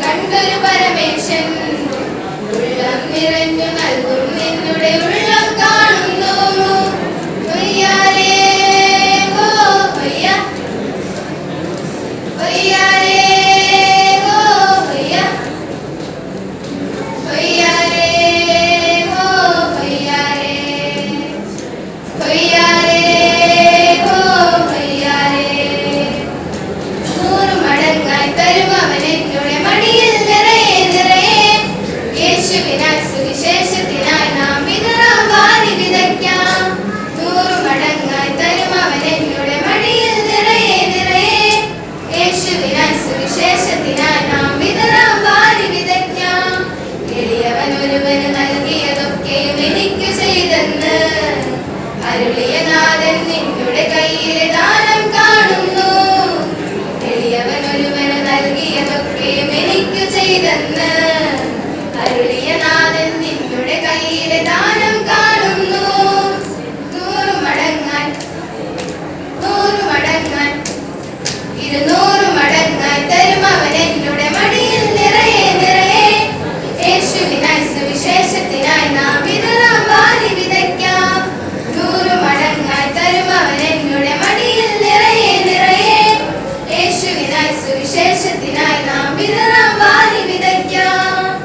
കണ്ടൊരു പരമേശൻ നിറഞ്ഞു നൽകും നിന്നുടെ നൂറ് തരും അവൻ എന്നോട് മടിയിൽ നിറയെ നിറയെ. യേശുവിനായി സുവിശേഷത്തിനായി നാം വിതറാം വാരി വിതയ്ക്കാം. നൂറ് മടങ്ങായി തരും അവൻ എന്നോട് മടിയിൽ നിറയെ നിറയെ. യേശുവിനായി സുവിശേഷത്തിനായി നാം വിതറാം വാരി വിതയ്ക്കാം. എളിയവൻ ഒരുവന് നൽകിയതൊക്കെയും എനിക്ക് ചെയ്തെന്ന്. അരുളിയ നിന്നുടെ കയ്യിലെ സുവിശേഷത്തിനായി നാം വിതറാം വാരി വിതയ്ക്കാം.